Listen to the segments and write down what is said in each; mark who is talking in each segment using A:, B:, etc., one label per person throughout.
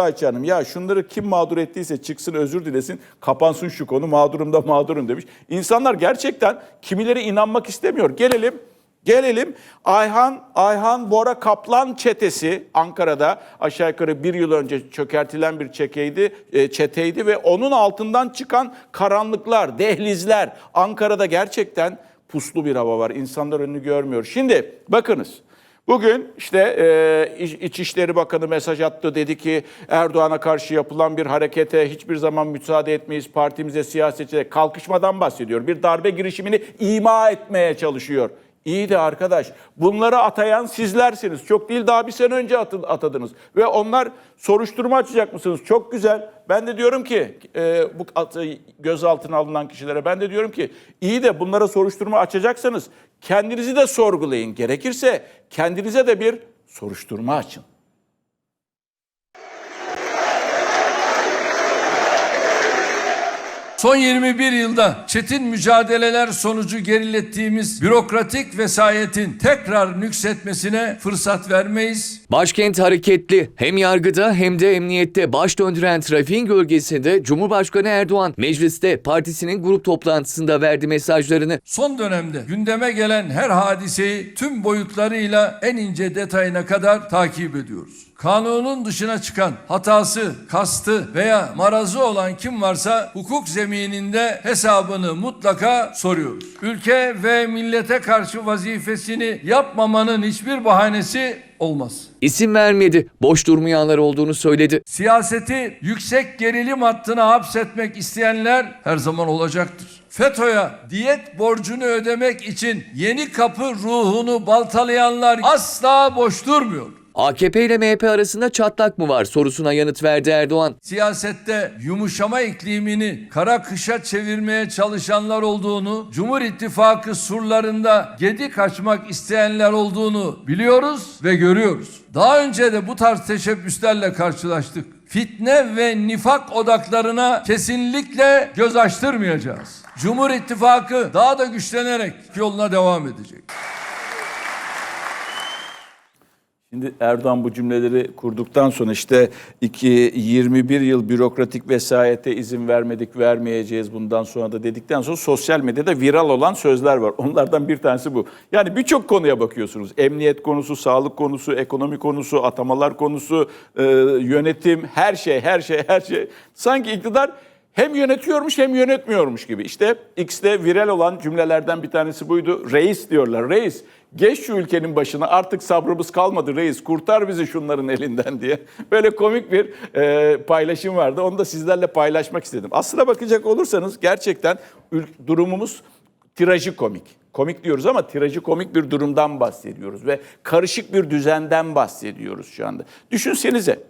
A: Ayça Hanım ya şunları kim mağdur ettiyse çıksın özür dilesin kapansın şu konu mağdurum da mağdurum demiş. İnsanlar gerçekten kimileri inanmak istemiyor. Gelelim Gelelim Ayhan Ayhan Bora Kaplan çetesi Ankara'da aşağı yukarı bir yıl önce çökertilen bir çekeydi, e, çeteydi ve onun altından çıkan karanlıklar, dehlizler Ankara'da gerçekten puslu bir hava var. İnsanlar önünü görmüyor. Şimdi bakınız. Bugün işte e, İç- İçişleri Bakanı mesaj attı dedi ki Erdoğan'a karşı yapılan bir harekete hiçbir zaman müsaade etmeyiz. Partimize siyasetçilere kalkışmadan bahsediyor. Bir darbe girişimini ima etmeye çalışıyor. İyi de arkadaş bunları atayan sizlersiniz. Çok değil daha bir sene önce atadınız. Ve onlar soruşturma açacak mısınız? Çok güzel. Ben de diyorum ki e, bu gözaltına alınan kişilere ben de diyorum ki iyi de bunlara soruşturma açacaksanız kendinizi de sorgulayın. Gerekirse kendinize de bir soruşturma açın.
B: Son 21 yılda çetin mücadeleler sonucu gerilettiğimiz bürokratik vesayetin tekrar nüksetmesine fırsat vermeyiz.
C: Başkent hareketli. Hem yargıda hem de emniyette baş döndüren trafiğin gölgesinde Cumhurbaşkanı Erdoğan mecliste partisinin grup toplantısında verdi mesajlarını.
B: Son dönemde gündeme gelen her hadiseyi tüm boyutlarıyla en ince detayına kadar takip ediyoruz. Kanunun dışına çıkan, hatası, kastı veya marazı olan kim varsa hukuk zemininde hesabını mutlaka soruyoruz. Ülke ve millete karşı vazifesini yapmamanın hiçbir bahanesi olmaz.
C: İsim vermedi, boş durmayanlar olduğunu söyledi.
B: Siyaseti yüksek gerilim hattına hapsetmek isteyenler her zaman olacaktır. FETÖ'ye diyet borcunu ödemek için yeni kapı ruhunu baltalayanlar asla boş durmuyor.
C: AKP ile MHP arasında çatlak mı var sorusuna yanıt verdi Erdoğan.
B: Siyasette yumuşama iklimini kara kışa çevirmeye çalışanlar olduğunu, Cumhur İttifakı surlarında gedik açmak isteyenler olduğunu biliyoruz ve görüyoruz. Daha önce de bu tarz teşebbüslerle karşılaştık. Fitne ve nifak odaklarına kesinlikle göz açtırmayacağız. Cumhur İttifakı daha da güçlenerek yoluna devam edecek.
A: Şimdi Erdoğan bu cümleleri kurduktan sonra işte iki, 21 yıl bürokratik vesayete izin vermedik, vermeyeceğiz bundan sonra da dedikten sonra sosyal medyada viral olan sözler var. Onlardan bir tanesi bu. Yani birçok konuya bakıyorsunuz. Emniyet konusu, sağlık konusu, ekonomi konusu, atamalar konusu, e, yönetim, her şey, her şey, her şey. Sanki iktidar hem yönetiyormuş hem yönetmiyormuş gibi. İşte X'te viral olan cümlelerden bir tanesi buydu. Reis diyorlar. Reis geç şu ülkenin başına artık sabrımız kalmadı reis kurtar bizi şunların elinden diye. Böyle komik bir e, paylaşım vardı. Onu da sizlerle paylaşmak istedim. Aslına bakacak olursanız gerçekten durumumuz trajikomik. Komik diyoruz ama trajikomik bir durumdan bahsediyoruz ve karışık bir düzenden bahsediyoruz şu anda. Düşünsenize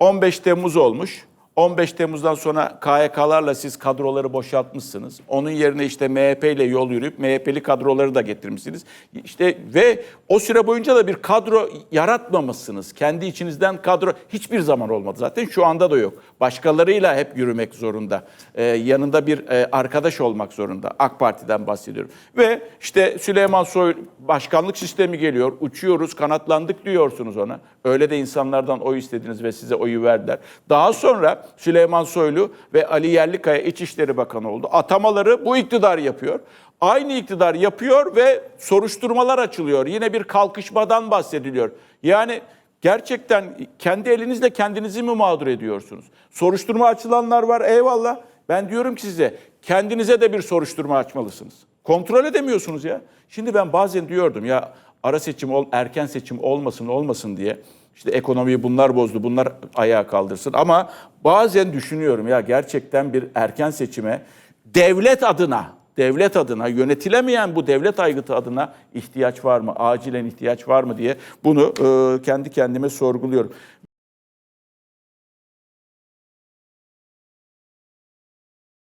A: 15 Temmuz olmuş. 15 Temmuz'dan sonra KYK'larla siz kadroları boşaltmışsınız. Onun yerine işte MHP ile yol yürüyüp MHP'li kadroları da getirmişsiniz. İşte ve o süre boyunca da bir kadro yaratmamışsınız. Kendi içinizden kadro hiçbir zaman olmadı zaten. Şu anda da yok. Başkalarıyla hep yürümek zorunda. Ee, yanında bir e, arkadaş olmak zorunda. AK Parti'den bahsediyorum. Ve işte Süleyman Soylu başkanlık sistemi geliyor. Uçuyoruz, kanatlandık diyorsunuz ona. Öyle de insanlardan oy istediniz ve size oyu verdiler. Daha sonra Süleyman Soylu ve Ali Yerlikaya İçişleri Bakanı oldu. Atamaları bu iktidar yapıyor. Aynı iktidar yapıyor ve soruşturmalar açılıyor. Yine bir kalkışmadan bahsediliyor. Yani gerçekten kendi elinizle kendinizi mi mağdur ediyorsunuz? Soruşturma açılanlar var eyvallah. Ben diyorum ki size kendinize de bir soruşturma açmalısınız. Kontrol edemiyorsunuz ya. Şimdi ben bazen diyordum ya ara seçim ol, erken seçim olmasın olmasın diye. İşte ekonomiyi bunlar bozdu, bunlar ayağa kaldırsın. Ama bazen düşünüyorum ya gerçekten bir erken seçime devlet adına, devlet adına, yönetilemeyen bu devlet aygıtı adına ihtiyaç var mı? Acilen ihtiyaç var mı diye bunu e, kendi kendime sorguluyorum.